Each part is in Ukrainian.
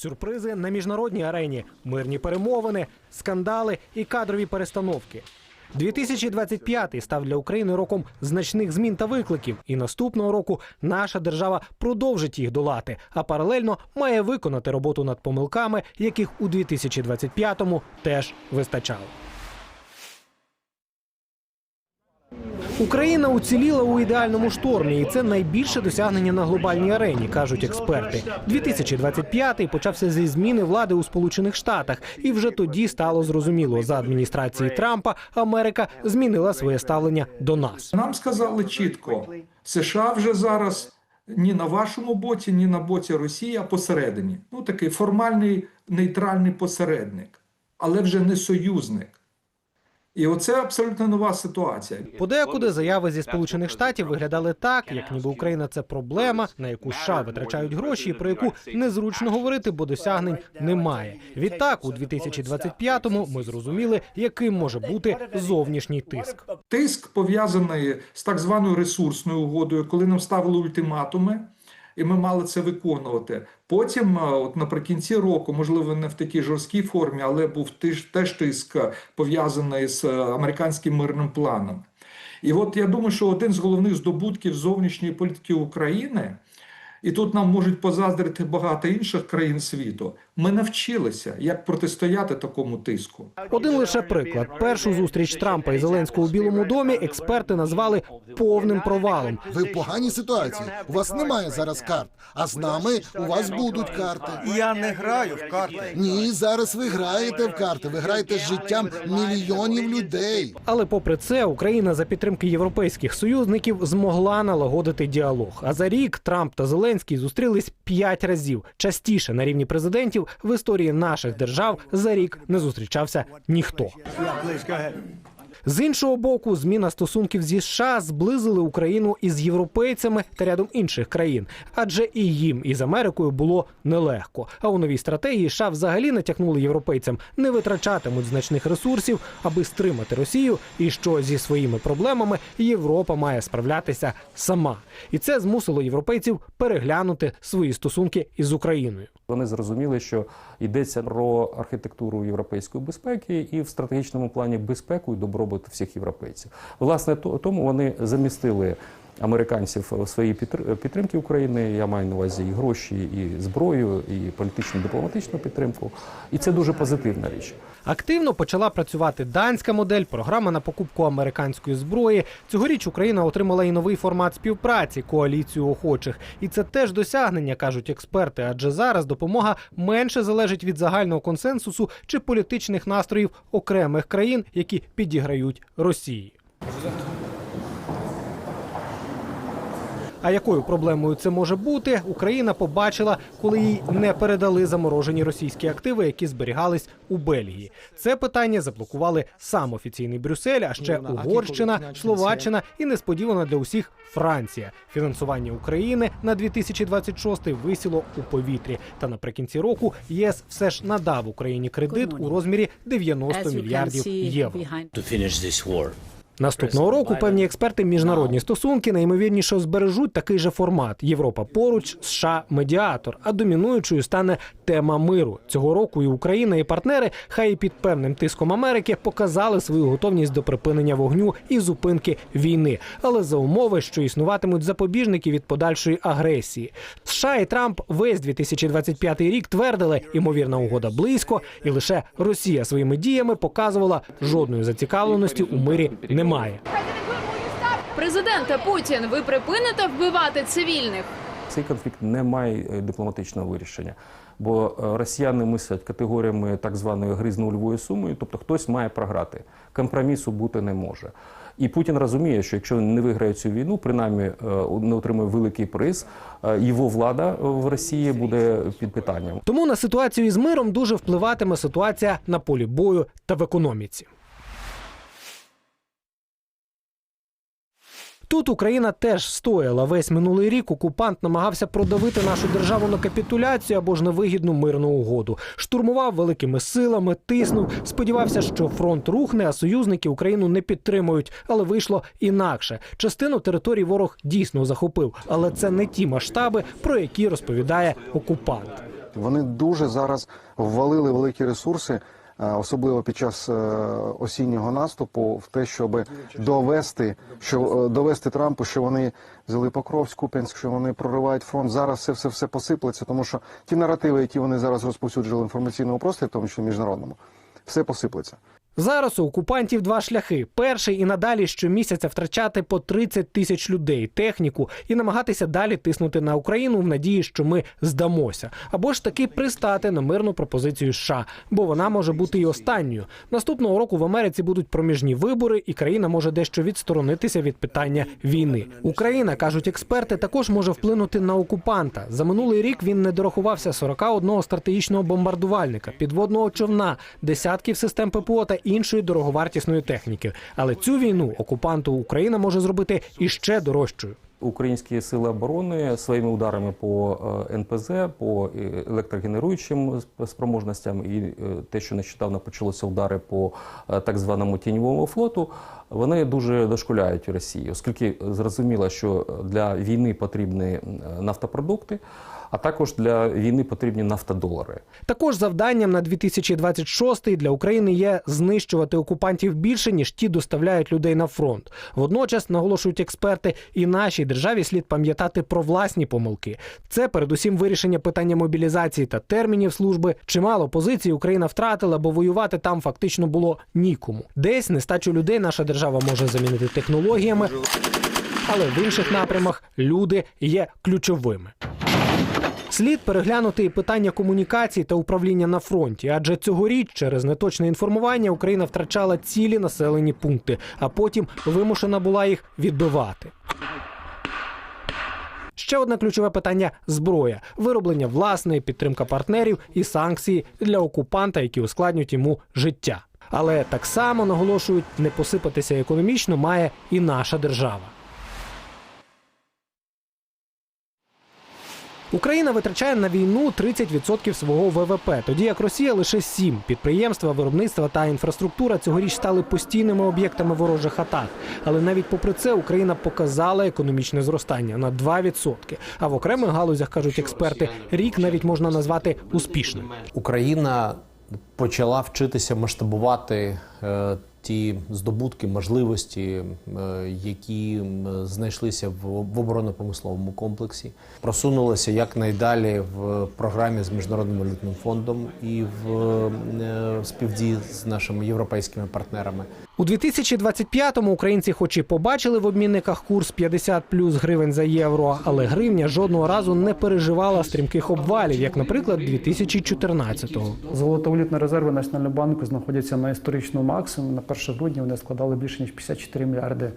Сюрпризи на міжнародній арені, мирні перемовини, скандали і кадрові перестановки. 2025 став для України роком значних змін та викликів, і наступного року наша держава продовжить їх долати, а паралельно має виконати роботу над помилками, яких у 2025-му теж вистачало. Україна уціліла у ідеальному штормі, і це найбільше досягнення на глобальній арені, кажуть експерти. 2025-й почався зі зміни влади у Сполучених Штатах, і вже тоді стало зрозуміло, за адміністрації Трампа Америка змінила своє ставлення до нас. Нам сказали чітко: США вже зараз ні на вашому боці, ні на боці Росії, а посередині. Ну такий формальний нейтральний посередник, але вже не союзник. І оце абсолютно нова ситуація. Подекуди заяви зі сполучених штатів виглядали так, як ніби Україна це проблема, на яку США витрачають гроші, і про яку незручно говорити, бо досягнень немає. Відтак, у 2025-му ми зрозуміли, яким може бути зовнішній тиск. Тиск пов'язаний з так званою ресурсною угодою, коли нам ставили ультиматуми, і ми мали це виконувати. Потім, е, от наприкінці року, можливо, не в такій жорсткій формі, але був теж, тиск е, пов'язаний з е, американським мирним планом. І от я думаю, що один з головних здобутків зовнішньої політики України, і тут нам можуть позаздрити багато інших країн світу. Ми навчилися, як протистояти такому тиску. Один лише приклад: першу зустріч Трампа і Зеленського у Білому домі експерти назвали повним провалом. Ви в поганій ситуації. У вас немає зараз карт, а з нами у вас будуть карти. Я не граю в карти. Ні, зараз ви граєте в карти. Ви граєте з життям мільйонів людей. Але попри це, Україна за підтримки європейських союзників змогла налагодити діалог. А за рік Трамп та Зеленський зустрілись п'ять разів. Частіше на рівні президентів в історії наших держав за рік не зустрічався ніхто. З іншого боку, зміна стосунків зі США зблизили Україну із європейцями та рядом інших країн, адже і їм із Америкою було нелегко. А у новій стратегії США взагалі натякнули європейцям не витрачатимуть значних ресурсів, аби стримати Росію, і що зі своїми проблемами Європа має справлятися сама. І це змусило європейців переглянути свої стосунки із Україною. Вони зрозуміли, що йдеться про архітектуру європейської безпеки і в стратегічному плані безпеку і добробут всіх європейців. Власне, то- тому вони замістили американців підтр- підтримки України. Я маю на увазі і гроші, і зброю, і політичну дипломатичну підтримку. І це дуже позитивна річ. Активно почала працювати данська модель, програма на покупку американської зброї. Цьогоріч Україна отримала і новий формат співпраці коаліцію охочих. І це теж досягнення, кажуть експерти. Адже зараз допомога менше залежить від загального консенсусу чи політичних настроїв окремих країн, які підіграють Росії. А якою проблемою це може бути, Україна побачила, коли їй не передали заморожені російські активи, які зберігались у Бельгії. Це питання заблокували сам офіційний Брюссель, а ще Угорщина, Словаччина і несподівано для усіх Франція. Фінансування України на 2026 висіло у повітрі. Та наприкінці року ЄС все ж надав Україні кредит у розмірі 90 мільярдів євро. Наступного року певні експерти міжнародні стосунки найімовірніше збережуть такий же формат: Європа поруч, США медіатор. А домінуючою стане тема миру. Цього року і Україна, і партнери, хай і під певним тиском Америки, показали свою готовність до припинення вогню і зупинки війни, але за умови, що існуватимуть запобіжники від подальшої агресії. США і Трамп весь 2025 рік твердили, ймовірна угода близько, і лише Росія своїми діями показувала жодної зацікавленості у мирі немає. Президенте Путін, ви припините вбивати цивільних? Цей конфлікт не має е, дипломатичного вирішення, бо е, росіяни мислять категоріями так званої гри з нульовою сумою, тобто хтось має програти. Компромісу бути не може. І Путін розуміє, що якщо він не виграє цю війну, принаймні е, не отримує великий приз, його влада в Росії буде під питанням. Тому на ситуацію із миром дуже впливатиме ситуація на полі бою та в економіці. Тут Україна теж стояла весь минулий рік. Окупант намагався продавити нашу державу на капітуляцію або ж на вигідну мирну угоду. Штурмував великими силами, тиснув. Сподівався, що фронт рухне, а союзники Україну не підтримують. Але вийшло інакше. Частину територій ворог дійсно захопив, але це не ті масштаби, про які розповідає окупант. Вони дуже зараз ввалили великі ресурси, особливо під час е, осіннього наступу, в те, щоб довести, що е, довести Трампу, що вони взяли Покровськ, Куп'янськ, що вони проривають фронт. Зараз все все все посиплеться, тому що ті наративи, які вони зараз розповсюджували в інформаційному просторі, в тому що міжнародному, все посиплеться. Зараз у окупантів два шляхи: перший і надалі щомісяця втрачати по 30 тисяч людей, техніку і намагатися далі тиснути на Україну в надії, що ми здамося, або ж таки пристати на мирну пропозицію США, бо вона може бути і останньою. Наступного року в Америці будуть проміжні вибори, і країна може дещо відсторонитися від питання війни. Україна кажуть експерти, також може вплинути на окупанта. За минулий рік він не дорахувався 41 стратегічного бомбардувальника, підводного човна, десятків систем ППО та іншої дороговартісної техніки. Але цю війну окупанту Україна може зробити іще дорожчою. Українські сили оборони своїми ударами по е, НПЗ, по е, електрогенеруючим спроможностям і е, те, що нещодавно почалося удари по так званому тіньовому флоту, вони дуже дошкуляють Росії, оскільки зрозуміло, що для війни потрібні нафтопродукти, а також для війни потрібні нафтодолари. Також завданням на 2026 для України є знищувати окупантів більше ніж ті доставляють людей на фронт. Водночас наголошують експерти, і нашій державі слід пам'ятати про власні помилки. Це передусім вирішення питання мобілізації та термінів служби. Чимало позицій Україна втратила, бо воювати там фактично було нікому. Десь нестачу людей наша держава може замінити технологіями, але в інших напрямах люди є ключовими. Слід переглянути і питання комунікацій та управління на фронті, адже цьогоріч через неточне інформування Україна втрачала цілі населені пункти, а потім вимушена була їх відбивати. Ще одне ключове питання зброя, вироблення власної підтримка партнерів і санкції для окупанта, які ускладнюють йому життя. Але так само наголошують, не посипатися економічно має і наша держава. Україна витрачає на війну 30% свого ВВП, тоді як Росія лише 7%. Підприємства, виробництва та інфраструктура цьогоріч стали постійними об'єктами ворожих атак. Але навіть попри це Україна показала економічне зростання на 2%. А в окремих галузях кажуть експерти, рік навіть можна назвати успішним. Україна почала вчитися масштабувати е, ті здобутки, можливості, е, які знайшлися в, оборонно-промисловому комплексі, просунулися якнайдалі в програмі з міжнародним валютним фондом і в е, співдії з нашими європейськими партнерами. У 2025-му українці, хоч і побачили в обмінниках курс 50 плюс гривень за євро, але гривня жодного разу не переживала стрімких обвалів, як, наприклад, 2014-го. Золотовалютні резерви Національного банку знаходяться на історичному максимумі. На 1 грудня вони складали більше ніж 54 мільярди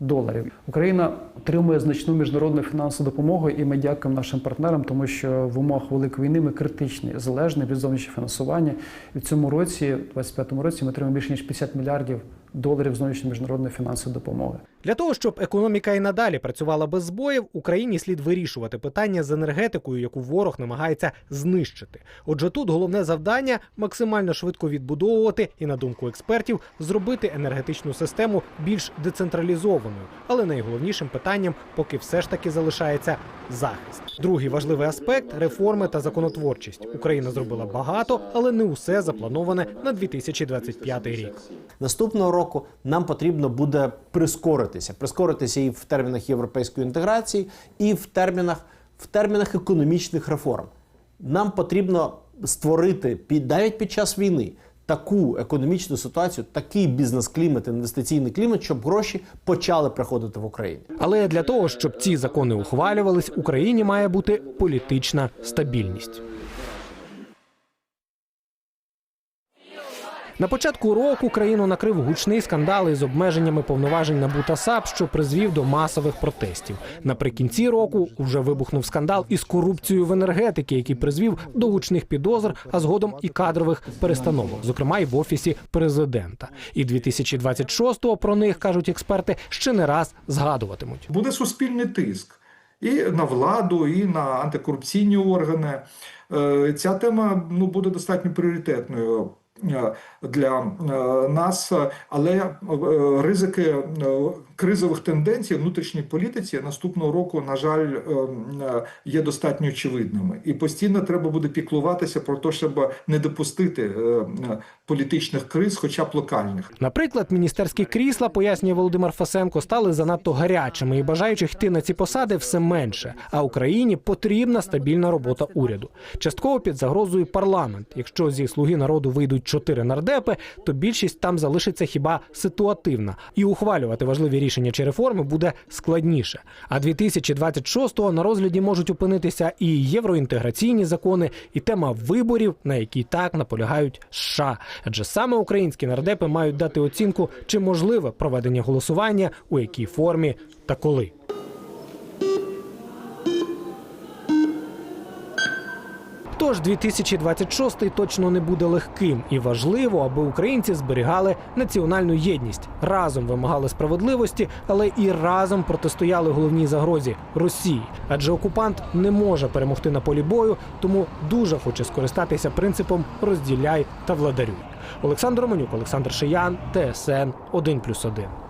доларів. Україна отримує значну міжнародну фінансову допомогу, і ми дякуємо нашим партнерам, тому що в умовах великої війни ми критичні, залежні від зовнішнього фінансування. І в цьому році, в 25-му році, ми отримаємо більше ніж 50 мільярдів доларів зовнішньої міжнародної фінансової допомоги. Для того щоб економіка і надалі працювала без збоїв, Україні слід вирішувати питання з енергетикою, яку ворог намагається знищити. Отже, тут головне завдання максимально швидко відбудовувати і, на думку експертів, зробити енергетичну систему більш децентралізованою. Але найголовнішим питанням поки все ж таки залишається захист. Другий важливий аспект реформи та законотворчість. Україна зробила багато, але не усе заплановане на 2025 рік. Наступного року нам потрібно буде прискоритися, прискоритися і в термінах європейської інтеграції, і в термінах, в термінах економічних реформ. Нам потрібно створити під навіть під час війни таку економічну ситуацію, такий бізнес-клімат, інвестиційний клімат, щоб гроші почали приходити в Україну. Але для того, щоб ці закони ухвалювались, Україні має бути політична стабільність. На початку року країну накрив гучний скандал із обмеженнями повноважень НАБУ та САП, що призвів до масових протестів. Наприкінці року вже вибухнув скандал із корупцією в енергетиці, який призвів до гучних підозр, а згодом і кадрових перестановок, зокрема й в офісі президента. І 2026-го про них кажуть експерти ще не раз згадуватимуть. Буде суспільний тиск і на владу, і на антикорупційні органи. Е, Ця тема ну, буде достатньо пріоритетною. Е, Для е, нас, але е, ризики кризових тенденцій внутрішній політиці наступного року, на жаль, ем, е, є достатньо очевидними, і постійно треба буде піклуватися про те, щоб не допустити е, е, політичних криз, хоча б локальних. Наприклад, міністерські крісла, пояснює Володимир Фасенко, стали занадто гарячими і бажаючих йти на ці посади все менше. А Україні потрібна стабільна робота уряду. Частково під загрозою парламент. Якщо зі слуги народу вийдуть чотири нардепи, то більшість там залишиться хіба ситуативна, і ухвалювати важливі рішення чи реформи буде складніше. А 2026-го на розгляді можуть опинитися і євроінтеграційні закони, і тема виборів, на якій так наполягають США. Адже саме українські нардепи мають дати оцінку, чи можливе проведення голосування, у якій формі та коли. Тож 2026 точно не буде легким і важливо, аби українці зберігали національну єдність, разом вимагали справедливості, але і разом протистояли головній загрозі Росії. Адже окупант не може перемогти на полі бою, тому дуже хоче скористатися принципом розділяй та владарюй. Олександр Романюк, Олександр Шиян, ТСН 1+,1.